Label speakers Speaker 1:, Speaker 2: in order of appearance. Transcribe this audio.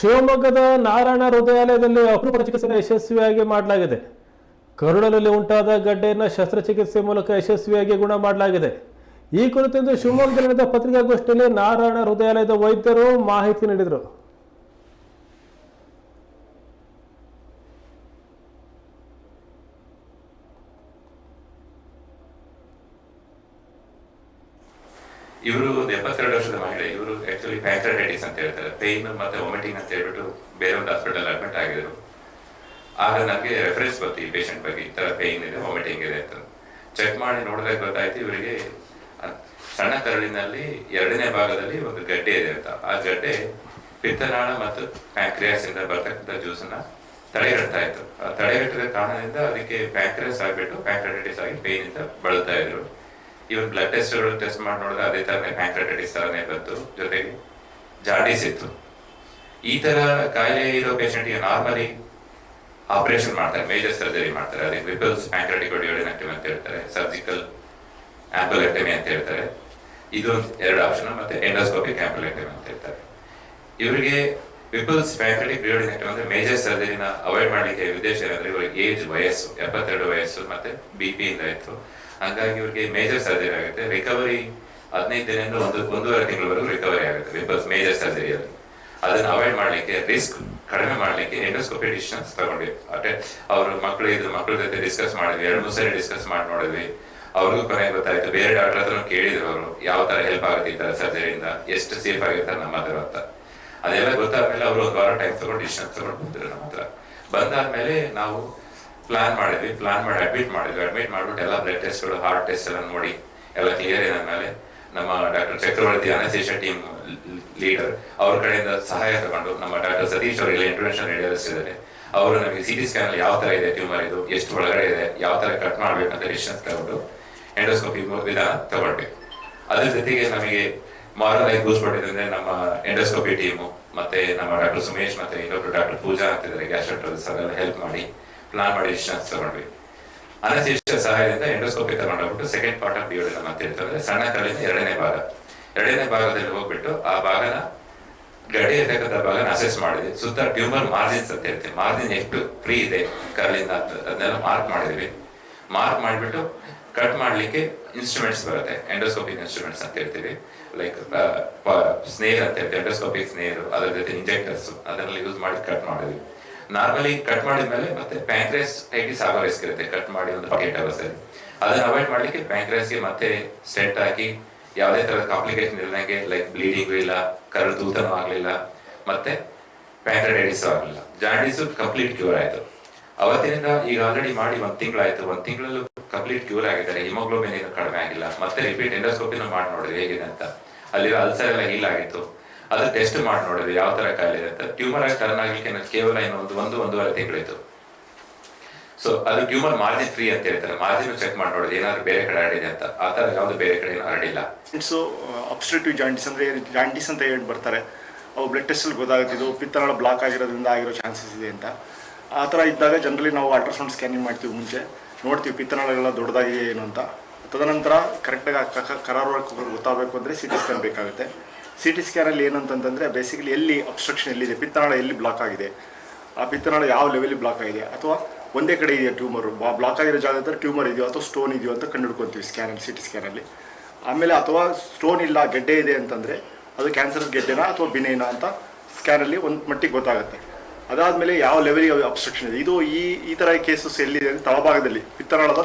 Speaker 1: ಶಿವಮೊಗ್ಗದ ನಾರಾಯಣ ಹೃದಯಾಲಯದಲ್ಲಿ ಅಪರೂಪದ ಚಿಕಿತ್ಸೆ ಯಶಸ್ವಿಯಾಗಿ ಮಾಡಲಾಗಿದೆ. ಕರುಳಲ್ಲಿ ಉಂಟಾದ ಗಡ್ಡೆಯನ್ನು ಶಸ್ತ್ರಚಿಕಿತ್ಸೆ ಮೂಲಕ ಯಶಸ್ವಿಯಾಗಿ ಗುಣ ಮಾಡಲಾಗಿದೆ. ಈ ಕುರಿತಂತೆ ಶಿವಮೊಗ್ಗದಲ್ಲಿ ನಡೆದ ಪತ್ರಿಕಾಗೋಷ್ಠಿಯಲ್ಲಿ ನಾರಾಯಣ ಹೃದಯಾಲಯದ ವೈದ್ಯರು ಮಾಹಿತಿ ನೀಡಿದರು.
Speaker 2: ಇವರು ಎಪ್ಪತ್ತೆರಡು ವರ್ಷದ ಮಹಿಳೆ, ಇವರು ಆಕ್ಚುಲಿ ಪ್ಯಾಂಕ್ರಟೈಟಿಸ್ ಅಂತ ಹೇಳ್ತಾರೆ. ಪೇನ್ ಮತ್ತೆ ವಾಮಿಟಿಂಗ್ ಅಂತ ಹೇಳ್ಬಿಟ್ಟು ಬೇರೆ ಒಂದು ಹಾಸ್ಪಿಟಲ್ ಅಡ್ಮಿಟ್ ಆಗಿದ್ರು. ಆಗ ನನಗೆ ರೆಫರೆನ್ಸ್ ಬಂತು ಈ ಪೇಷಂಟ್ ಬಗ್ಗೆ, ಈ ತರ ಪೇನ್ ಇದೆ ವಾಮಿಟಿಂಗ್ ಇದೆ ಅಂತ. ಚೆಕ್ ಮಾಡಿ ನೋಡಿದ್ರೆ ಗೊತ್ತಾಯ್ತು ಇವರಿಗೆ ಸಣ್ಣ ಕರಳಿನಲ್ಲಿ ಎರಡನೇ ಭಾಗದಲ್ಲಿ ಒಂದು ಗಡ್ಡೆ ಇದೆ ಅಂತ. ಆ ಗಡ್ಡೆ ಪಿತ್ತನಾಳ ಮತ್ತು ಪ್ಯಾಂಕ್ರಿಯಾಸ್ ಇಂದ ಬರ್ತಕ್ಕಂಥ ಜ್ಯೂಸನ್ನ ತಡೆಗಟ್ತಾ ಇತ್ತು. ಆ ತಡೆಗಟ್ಟಿದ ಕಾರಣದಿಂದ ಅದಕ್ಕೆ ಪ್ಯಾಂಕ್ರಿಯಾಸ್ ಆಗ್ಬಿಟ್ಟು ಪ್ಯಾಂಕ್ರಟೈಟಿಸ್ ಆಗಿ ಪೇನ್ ಇಂದ ಬಳಲ್ತಾ ಇದ್ರು. ಇವನ್ ಬ್ಲಡ್ ಟೆಸ್ಟ್ಗಳು ಟೆಸ್ಟ್ ಮಾಡಿ ನೋಡಿದ್ರೆ ಅದೇ ತರನೇ ಪ್ಯಾಂಕ್ರಟೈಟಿಸ್ ತರನೇ ಬಂತು. ಜೊತೆಗೆ ಜಾರ್ಡಿಸ್ ಇತ್ತು ಈ ತರ ಕಾಯಿಲೆ ಇರೋ ಪೇಷಂಟ್ಗೆ ನಾರ್ಮಲಿ ಆಪರೇಷನ್ ಮಾಡ್ತಾರೆ ಮೇಜರ್ ಸರ್ಜರಿ ಮಾಡ್ತಾರೆ. ಅದಕ್ಕೆ ವಿಪಲ್ಸ್ ಪ್ಯಾಂಕ್ರಟಿಕ್ ಡಿಯೋಡಿನಕ್ಟಿವ್ ಅಂತ ಹೇಳ್ತಾರೆ ಸರ್ಜಿಕಲ್ ಆಂಬುಲೆಕ್ಟಮಿ ಅಂತ ಹೇಳ್ತಾರೆ. ಇದು ಎರಡು ಆಪ್ಷನ್ ಮತ್ತೆ ಎಂಡೋಸ್ಕೋಪಿಕ್ ಆಂಬುಲೆಕ್ಟಮಿ ಅಂತ ಹೇಳ್ತಾರೆ. ಇವರಿಗೆ ವಿಪಲ್ಸ್ ಪೀರಿಯಡ್ ಡಿಯೋಡಿನಕ್ಟಿವ್ ಅಂದ್ರೆ ಮೇಜರ್ ಸರ್ಜರಿನ ಅವಾಯ್ಡ್ ಮಾಡಲಿಕ್ಕೆ ಉದ್ದೇಶ ಏನಂದ್ರೆ ಇವರಿಗೆ ಏಜ್ ವಯಸ್ಸು, ಎಪ್ಪತ್ತೆರಡು ವಯಸ್ಸು ಮತ್ತೆ ಬಿ ಪಿ ಇಂದ ಇತ್ತು. ಹಾಗಾಗಿ ಇವರಿಗೆ ಮೇಜರ್ ಸರ್ಜರಿ ಆಗುತ್ತೆ. ರಿಕವರಿ ಹದಿನೈದು ದಿನದಿಂದ ಒಂದು, ಒಂದೂವರೆ ತಿಂಗಳವರೆಗೂ ರಿಕವರಿ ಆಗುತ್ತೆ ಪೀಪಲ್ಸ್ ಮೇಜರ್ ಸರ್ಜರಿಯಲ್ಲಿ ಅದನ್ನ ಅವಾಯ್ಡ್ ಮಾಡ್ಲಿಕ್ಕೆ ರಿಸ್ಕ್ ಕಡಿಮೆ ಮಾಡ್ಲಿಕ್ಕೆ ಎಂಡೋಸ್ಕೋಪಿ ಡಿಸಿಷನ್ಸ್ ತಗೊಂಡ್ವಿ ಅಟೆ ಅವ್ರ ಮಕ್ಕಳು ಇದ್ರು ಮಕ್ಕಳ ಜೊತೆ ಡಿಸ್ಕಸ್ ಮಾಡಿದ್ವಿ, ಎರಡು, ಮೂರು ಸರಿ ಡಿಸ್ಕಸ್ ಮಾಡಿ ನೋಡಿದ್ವಿ. ಅವ್ರಿಗೂ ಕೊನೆ ಗೊತ್ತಾಯ್ತು, ಬೇರೆ ಡಾಕ್ಟರ್ ಹತ್ರ ಕೇಳಿದ್ರು ಅವರು, ಯಾವ ತರ ಹೆಲ್ಪ್ ಆಗುತ್ತೆ ಈ ತರ ಸರ್ಜರಿಯಿಂದ ಎಷ್ಟು ಸೇಫ್ ಆಗಿರ್ತಾರೆ ನಮ್ಮ ಹತ್ರ ಅಂತ. ಅದೆಲ್ಲ ಗೊತ್ತಾದ್ಮೇಲೆ ಅವರು ಒಂದು ವಾರ ಟೈಮ್ ತಗೊಂಡು ಡಿಸಿಷನ್ ತಗೊಂಡು ಬಂದ್ರು ನಮ್ಮ ಹತ್ರ. ಬಂದಾದ್ಮೇಲೆ ನಾವು ಪ್ಲಾನ್ ಮಾಡಿದ್ವಿ ಪ್ಲಾನ್ ಮಾಡಿ ಅಡ್ಮಿಟ್ ಮಾಡಿದ್ವಿ. ಅಡ್ಮಿಟ್ ಮಾಡ್ಬಿಟ್ಟು ಎಲ್ಲ ಬ್ಲಡ್ ಟೆಸ್ಟ್ಗಳು ಹಾರ್ಟ್ ಟೆಸ್ಟ್ ಎಲ್ಲ ನೋಡಿ, ಎಲ್ಲ ಕ್ಲಿಯರ್ ಮೇಲೆ ನಮ್ಮ doctor Chakravarthi anaesthesia team leader ಅವ್ರ ಕಡೆಯಿಂದ ಸಹಾಯ ತಗೊಂಡು ನಮ್ಮ ಡಾಕ್ಟರ್ ಸತೀಶ್ ಅವರಿಗೆ ಇಂಟರ್ವೆನ್ಷನ್ ರೇಡಿಯೋಸ್ ಇದ್ದಾರೆ ಅವರು ನಮಗೆ ಸಿ ಟಿ ಸ್ಕ್ಯಾನ್ ಯಾವ ತರ ಇದೆ ಟ್ಯೂಮರ್ ಇದು, ಎಷ್ಟು ಒಳಗಡೆ ಇದೆ, ಯಾವ ತರ ಕಟ್ ಮಾಡ್ಬೇಕು ಅಂತ ಡಿಸಿಷನ್ ತಗೊಂಡು ಎಂಡೋಸ್ಕೋಪಿ ವಿಧಾನ ತಗೊಂಡ್ವಿ ಅದ್ರ ಜೊತೆಗೆ ನಮಗೆ ಮಾರಲ್ ಆಗಿ ಮಾಡಿದ್ರೆ ನಮ್ಮ ಎಂಡೋಸ್ಕೋಪಿ ಟೀಮು ಮತ್ತೆ ನಮ್ಮ ಡಾಕ್ಟರ್ ಸುಮೇಶ್ ಮತ್ತೆ ಇನ್ನೊಬ್ರು ಡಾಕ್ಟರ್ ಪೂಜಾ ಅಂತಿದ್ದಾರೆ ಗ್ಯಾಸ್ಟ್ರೋಟರ್ಸ್ ಅದೆಲ್ಲ ಹೆಲ್ಪ್ ಮಾಡಿ ಪ್ಲಾನ್ ಮಾಡಿ ಡಿಸಿಷನ್ಸ್ ತಗೊಂಡ್ವಿ. ಅನಸ್ತೇಷಿಯ ಸಹಾಯದಿಂದ ಎಂಡೋಸ್ಕೋಪಿ ತಗೊಂಡೋಗ್ಬಿಟ್ಟು ಸೆಕೆಂಡ್ ಪಾರ್ಟ್ ಆಫ್ ಡಿಯೋಡಿನಮ್ ಅಂತ ಹೇಳ್ತಾರೆ ಸಣ್ಣ ಕಲ್ಲಿನ ಎರಡನೇ ಭಾಗ. ಎರಡನೇ ಭಾಗದಲ್ಲಿ ಹೋಗ್ಬಿಟ್ಟು ಆ ಭಾಗನ ಗಡಿ ಇರ್ತಕ್ಕಂಥ ಭಾಗನ ಅಸೆಸ್ ಮಾಡಿದ್ವಿ. ಸುತ್ತ ಟ್ಯೂಮರ್ ಮಾರ್ಜಿನ್ಸ್ ಅಂತ ಹೇಳ್ತೀವಿ ಮಾರ್ಜಿನ್ ಎಷ್ಟು ಫ್ರೀ ಇದೆ ಕಲ್ಲಿಂದ ಅದನ್ನೆಲ್ಲ ಮಾರ್ಕ್ ಮಾಡಿದ್ವಿ. ಮಾರ್ಕ್ ಮಾಡಿಬಿಟ್ಟು ಕಟ್ ಮಾಡ್ಲಿಕ್ಕೆ ಇನ್ಸ್ಟ್ರೂಮೆಂಟ್ಸ್ ಬರುತ್ತೆ. ಎಂಡೋಸ್ಕೋಪಿಕ್ ಇನ್ಸ್ಟ್ರೂಮೆಂಟ್ಸ್ ಅಂತ ಹೇಳ್ತೀವಿ. ಲೈಕ್ ಸ್ನೇಲ್ ಅಂತ ಹೇಳ್ತೀವಿ. ಎಂಡೋಸ್ಕೋಪಿಕ್ ಸ್ನೇಲ್ ಅದರ ಜೊತೆ ಇಂಜೆಕ್ಟರ್ಸ್ ಅದರಲ್ಲಿ ಯೂಸ್ ಮಾಡಿ ಕಟ್ ಮಾಡಿದ್ವಿ. ನಾರ್ಮಲಿ ಕಟ್ ಮಾಡಿದ ಮೇಲೆ ಮತ್ತೆ ಪ್ಯಾಂಕ್ರೇಸ್ ಟೈಟಿಸ್ ಆಗೋ ರಿಸ್ಕ್ ಇರುತ್ತೆ. ಕಟ್ ಮಾಡಿ ಒಂದು ಪಾಕೆಟ್ ಆಗುತ್ತೆ ಅದನ್ನ ಅವಾಯ್ಡ್ ಮಾಡ್ಲಿಕ್ಕೆ ಪ್ಯಾಂಕ್ರೇಸ್ಗೆ ಮತ್ತೆ ಸೆಟ್ ಹಾಕಿ ಯಾವುದೇ ತರದ ಕಾಂಪ್ಲಿಕೇಶನ್ ಇಲ್ಲದಂಗೆ ಲೈಕ್ ಬ್ಲೀಡಿಂಗು ಇಲ್ಲ, ಕರಳು ತೂತನೂ ಆಗಲಿಲ್ಲ, ಮತ್ತೆ ಪ್ಯಾಂಕ್ರಟೈಟಿಸ್ ಆಗಲಿಲ್ಲ. ಜಾಂಡೀಸು ಕಂಪ್ಲೀಟ್ ಕ್ಯೂರ್ ಆಯ್ತು. ಅವತ್ತಿನಿಂದ ಈಗ ಆಲ್ರೆಡಿ ಮಾಡಿ ಒಂದ್ ತಿಂಗಳಾಯ್ತು. ಒಂದ್ ತಿಂಗಳಲ್ಲೂ ಕಂಪ್ಲೀಟ್ ಕ್ಯೂರ್ ಆಗಿದ್ದಾರೆ. ಹಿಮೋಗ್ಲೋಬಿನ್ ಏನು ಕಡಿಮೆ ಆಗಿಲ್ಲ. ಮತ್ತೆ ರಿಪೀಟ್ ಎಂಡೋಸ್ಕೋಪಿನ ಮಾಡಿ ನೋಡಿದ್ವಿ ಹೇಗಿದೆ ಅಂತ. ಅಲ್ಲಿರೋ ಅಲ್ಸರ್ ಎಲ್ಲ ಹೀಲ್ ಆಗಿತ್ತು. ಅದು ಟೆಸ್ಟ್ ಮಾಡಿ ನೋಡಿದ್ವಿ ಯಾವ ತರ ಕಾಯಿಲೆ ಅಂತ. ಟ್ಯೂಮರ್ ಆಗಿ ಟರ್ನ್ ಆಗಲಿಕ್ಕೆ ಕೇವಲ ಇನ್ನೊಂದು ಒಂದು ಒಂದು ಒಂದೂವರೆ ತಿಂಗಳಿತ್ತು ಸೊ ಅದು ಟ್ಯೂಮರ್ ಮಾರ್ಜಿನ್ ಫ್ರೀ ಅಂತ ಹೇಳ್ತಾರೆ. ಮಾರ್ಜಿನ್ ಚೆಕ್ ಮಾಡಿ ನೋಡಿದ್ರೆ ಏನಾದ್ರು ಬೇರೆ ಕಡೆ ಹರಡಿದೆ ಅಂತ. ಆ ತರ ಯಾವ್ದು ಬೇರೆ ಕಡೆ ಹರಡಿಲ್ಲ
Speaker 3: ಇಟ್ಸು ಅಬ್ಸ್ಟ್ರಕ್ಟಿವ್ ಜಾಂಡಿಸ್ ಅಂದ್ರೆ ಜಾಂಡಿಸ್ ಅಂತ ಹೇಳಿ ಬರ್ತಾರೆ. ಅವು ಬ್ಲಡ್ ಟೆಸ್ಟಲ್ಲಿ ಗೊತ್ತಾಗುತ್ತೆ. ಇದು ಪಿತ್ತನಾಳ ಬ್ಲಾಕ್ ಆಗಿರೋದ್ರಿಂದ ಆಗಿರೋ ಚಾನ್ಸಸ್ ಇದೆ ಅಂತ. ಆ ಥರ ಇದ್ದಾಗ ಜನರಲಿ ನಾವು ಅಲ್ಟ್ರಾಸೌಂಡ್ ಸ್ಕ್ಯಾನಿಂಗ್ ಮಾಡ್ತೀವಿ ಮುಂಚೆ. ನೋಡ್ತೀವಿ ಪಿತ್ತನಾಳಗಳೆಲ್ಲ ದೊಡ್ಡದಾಗಿದೆ ಏನು ಅಂತ. ತದನಂತರ ಕರೆಕ್ಟಾಗಿ ಕರಾರುವಾಗಿ ಗೊತ್ತಾಗಬೇಕು ಅಂದರೆ ಸಿ ಟಿ ಸ್ಕ್ಯಾನ್ ಬೇಕಾಗುತ್ತೆ. ಸಿ ಟಿ ಸ್ಕ್ಯಾನಲ್ಲಿ ಏನಂತಂತಂದರೆ ಬೇಸಿಕಲಿ ಎಲ್ಲಿ ಅಬ್ಸ್ಟ್ರಕ್ಷನ್ ಎಲ್ಲಿದೆ, ಪಿತ್ತನಾಳ ಎಲ್ಲಿ ಬ್ಲಾಕ್ ಆಗಿದೆ, ಆ ಪಿತ್ತನಾಳ ಯಾವ ಲೆವೆಲ್ ಬ್ಲಾಕ್ ಆಗಿದೆ ಅಥವಾ ಒಂದೇ ಕಡೆ ಇದೆಯಾ ಟ್ಯೂಮರು ಬ್ಲಾಕ್ ಆಗಿರೋ ಜಾಗದಲ್ಲಿ ಟ್ಯೂಮರ್ ಇದೆಯೋ ಅಥವಾ ಸ್ಟೋನ್ ಇದೆಯೋ ಅಂತ ಕಂಡುಹಿಡ್ಕೊತೀವಿ ಸ್ಕ್ಯಾನಲ್ಲಿ ಸಿ ಟಿ ಸ್ಕ್ಯಾನಲ್ಲಿ ಆಮೇಲೆ ಅಥವಾ ಸ್ಟೋನ್ ಇಲ್ಲ, ಗೆಡ್ಡೆ ಇದೆ ಅಂತಂದರೆ ಅದು ಕ್ಯಾನ್ಸರ್ ಗೆಡ್ಡೆನಾ ಅಥವಾ ಬಿನೇನಾ ಅಂತ ಸ್ಕ್ಯಾನಲ್ಲಿ ಒಂದು ಮಟ್ಟಿಗೆ ಗೊತ್ತಾಗುತ್ತೆ. ಅದಾದಮೇಲೆ ಯಾವ ಲೆವೆಲ್ಗೆ ಅಬ್ಸ್ಟ್ರಕ್ಷನ್ ಇದೆ? ಇದು ಈ ಈ ಥರ ಕೇಸಸ್ ಎಲ್ಲಿದೆ ತಳಭಾಗದಲ್ಲಿ. ಪಿತ್ತನಾಳದ